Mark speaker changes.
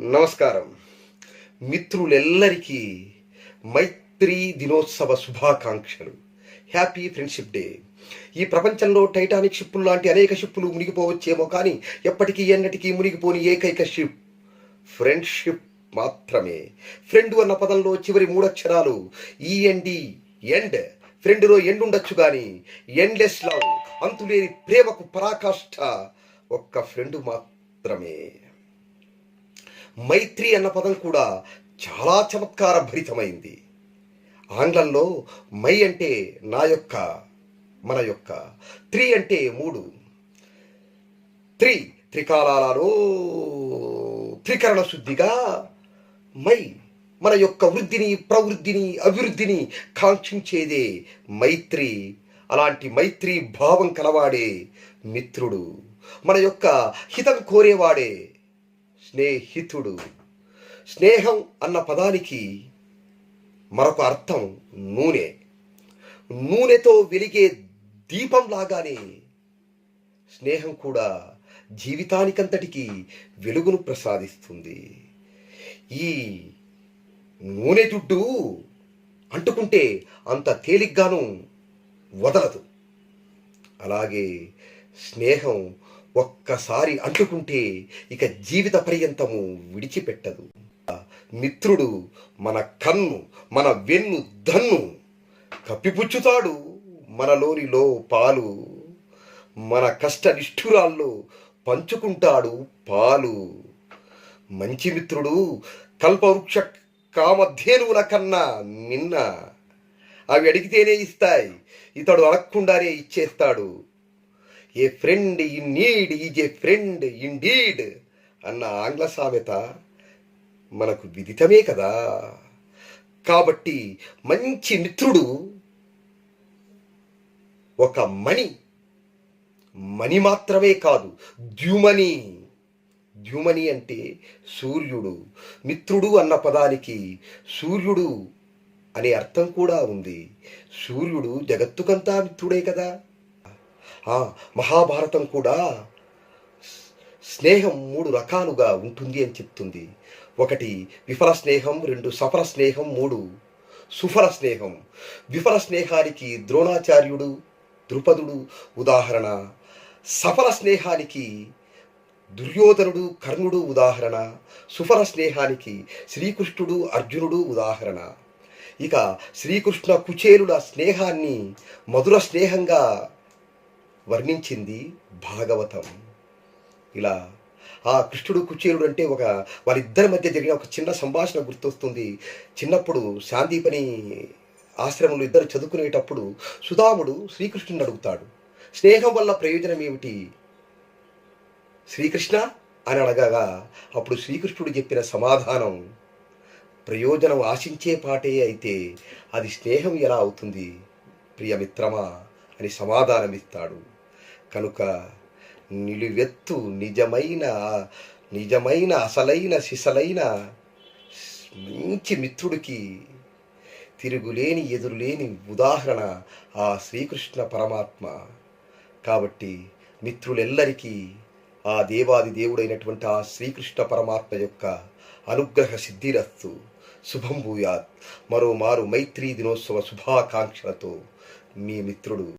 Speaker 1: నమస్కారం. మిత్రులెల్లరికీ మైత్రి దినోత్సవ శుభాకాంక్షలు. Happy friendship day. ఈ ప్రపంచంలో టైటానిక్ షిప్పులు లాంటి అనేక షిప్పులు మునిగిపోవచ్చేమో కానీ ఎప్పటికీ ఎన్నటికీ మునిగిపోని ఏకైక షిప్ ఫ్రెండ్షిప్ మాత్రమే. ఫ్రెండ్ అన్న పదంలో చివరి మూడక్షరాలు ఈఎన్డి ఎండ్ ఫ్రెండ్లో ఎండ్ ఉండొచ్చు కానీ ఎండ్లెస్ లవ్ అంతులేని ప్రేమకు పరాకాష్ఠ ఒక్క ఫ్రెండ్ మాత్రమే. మైత్రి అన్న పదం కూడా చాలా చమత్కార భరితమైంది ఆంగ్లంలో మై అంటే నా యొక్క మన యొక్క త్రీ అంటే మూడు. త్రీ త్రికాలాలలో త్రికరణ శుద్ధిగా మై మన యొక్క వృద్ధిని ప్రవృద్ధిని అభివృద్ధిని కాంక్షించేదే మైత్రి. అలాంటి మైత్రి భావం కలవాడే మిత్రుడు. మన యొక్క హితం కోరేవాడే స్నేహితుడు. స్నేహం అన్న పదానికి మరొక అర్థం నూనె. నూనెతో వెలిగే దీపం లాగానే స్నేహం కూడా జీవితానికంతటికి వెలుగును ప్రసాదిస్తుంది. ఈ నూనె జుడ్డు అంటుకుంటే అంత తేలిగ్గాను వదలదు. అలాగే స్నేహం ఒక్కసారి అంటుకుంటే ఇక జీవిత పర్యంతము విడిచిపెట్టదు. మిత్రుడు మన కన్ను మన వెన్ను దన్ను కప్పిపుచ్చుతాడు మనలోనిలో పాలు. మన కష్ట నిష్ఠురాల్లో పంచుకుంటాడు పాలు. మంచి మిత్రుడు కల్పవృక్ష కామధేనువుల కన్నా నిన్న అవి అడిగితేనే ఇస్తాయి ఇతడు అడగకుండానే ఇచ్చేస్తాడు. A friend in need is a friend indeed అన్న ఆంగ్ల సామెత మనకు విదితమే కదా. కాబట్టి మంచి మిత్రుడు ఒక మణి. మణి మాత్రమే కాదు ద్యుమని. ద్యుమని అంటే సూర్యుడు. మిత్రుడు అన్న పదానికి సూర్యుడు అనే అర్థం కూడా ఉంది. సూర్యుడు జగత్తుకంతా మిత్రుడే కదా. మహాభారతం కూడా స్నేహం మూడు రకాలుగా ఉంటుంది అని చెప్తుంది. ఒకటి విఫల స్నేహం రెండు సఫల స్నేహం మూడు సుఫల స్నేహం. విఫల స్నేహానికి ద్రోణాచార్యుడు ద్రుపదుడు ఉదాహరణ. సఫల స్నేహానికి దుర్యోధనుడు కర్ణుడు ఉదాహరణ. సుఫల స్నేహానికి శ్రీకృష్ణుడు అర్జునుడు ఉదాహరణ. ఇక శ్రీకృష్ణ కుచేలుల స్నేహాన్ని మధుర స్నేహంగా వర్ణించింది భాగవతం. ఇలా ఆ కృష్ణుడు కుచేలుడు అంటే ఒక వాళ్ళిద్దరి మధ్య జరిగిన ఒక చిన్న సంభాషణ గుర్తొస్తుంది. చిన్నప్పుడు శాంతిపని ఆశ్రమంలో ఇద్దరు చదువుకునేటప్పుడు సుధాముడు శ్రీకృష్ణుని అడుగుతాడు స్నేహం వల్ల ప్రయోజనం ఏమిటి? శ్రీకృష్ణ? అని అడగగా అప్పుడు శ్రీకృష్ణుడు చెప్పిన సమాధానం ప్రయోజనం ఆశించే పాటే అయితే అది స్నేహం ఎలా అవుతుంది ప్రియమిత్రమా అని సమాధానమిస్తాడు. కనుక నిలువెత్తు నిజమైన నిజమైన అసలైన సిసలైన మంచి మిత్రుడికి తిరుగులేని ఎదురులేని ఉదాహరణ ఆ శ్రీకృష్ణ పరమాత్మ. కాబట్టి మిత్రులెల్లరికీ ఆ దేవాది దేవుడైనటువంటి ఆ శ్రీకృష్ణ పరమాత్మ యొక్క అనుగ్రహ సిద్ధిరస్తు శుభం భూయాత్. మరోమారు మైత్రీ దినోత్సవ శుభాకాంక్షలతో మీ మిత్రుడు